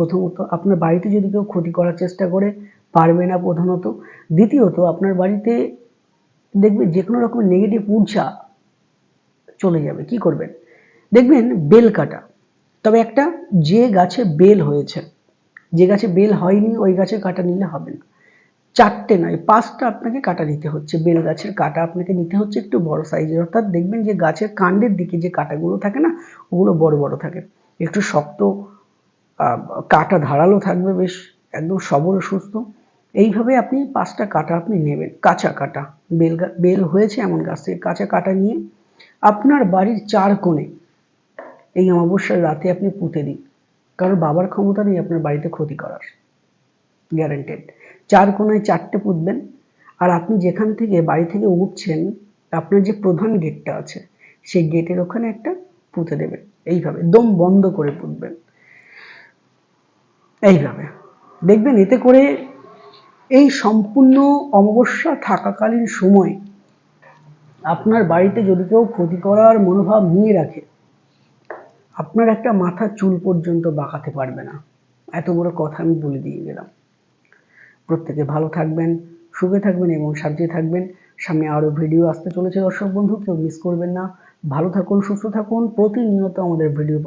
প্রথমত, আপনার বাড়িতে যদি কেউ ক্ষতি করার চেষ্টা করে, পারবে না প্রধানত। দ্বিতীয়ত, আপনার বাড়িতে দেখবে যে কোনো রকম নেগেটিভ ঊর্জা চলে যাবে। কি করবেন? দেখবেন বেল কাটা। তবে একটা, যে গাছে বেল হয়েছে, যে গাছে বেল হয়নি, ওই গাছে কাটা নিলে হবে না। চারটে নয়, পাঁচটা আপনাকে কাটা নিতে হচ্ছে। বেল গাছের কাটা আপনাকে নিতে হচ্ছে একটু বড় সাইজের অর্থাৎ দেখবেন যে গাছের কাণ্ডের দিকে যে কাটাগুলো থাকে না, ওগুলো বড় বড় থাকে। একটু শক্ত কাটা ধারালো থাকবে বেশ, একদম সবল, সুস্থ। এইভাবে আপনি পাঁচটা কাটা আপনি নেবেন, কাঁচা কাটা। বেল বেল হয়েছে এমন গাছ থেকে কাঁচা কাটা নিয়ে আপনার বাড়ির চার কোণে এই অমাবস্যার রাতে আপনি পুঁতে দিন। কারণ বাবার ক্ষমতা নেই আপনার বাড়িতে ক্ষতি করার গ্যারান্টেড চার কোনায় চারটে পুঁতবেন। আর আপনি যেখান থেকে, বাড়ি থেকে উঠছেন, আপনার যে প্রধান গেটটা আছে, সেই গেটের ওখানে একটা পুঁতে দেবেন। এইভাবে দম বন্ধ করে পুঁতবেন। এইভাবে। দেখবেন এতে করে এই সম্পূর্ণ অমাবস্যা থাকাকালীন সময় আপনার বাড়িতে যদি কেউ ক্ষতি করার মনোভাব নিয়ে রাখে, আপনার একটা মাথার চুল পর্যন্ত বাঁকাতে পারবে না। এত বড় কথা আমি বলে দিয়ে গেলাম। প্রত্যেকে ভালো থাকবেন, সুখে থাকবেন এবং সাজিয়ে থাকবেন। সামনে আরও ভিডিও আসতে চলেছে দর্শক বন্ধু, কেউ মিস করবেন না। ভালো থাকুন, সুস্থ থাকুন। প্রতিনিয়ত আমাদের ভিডিও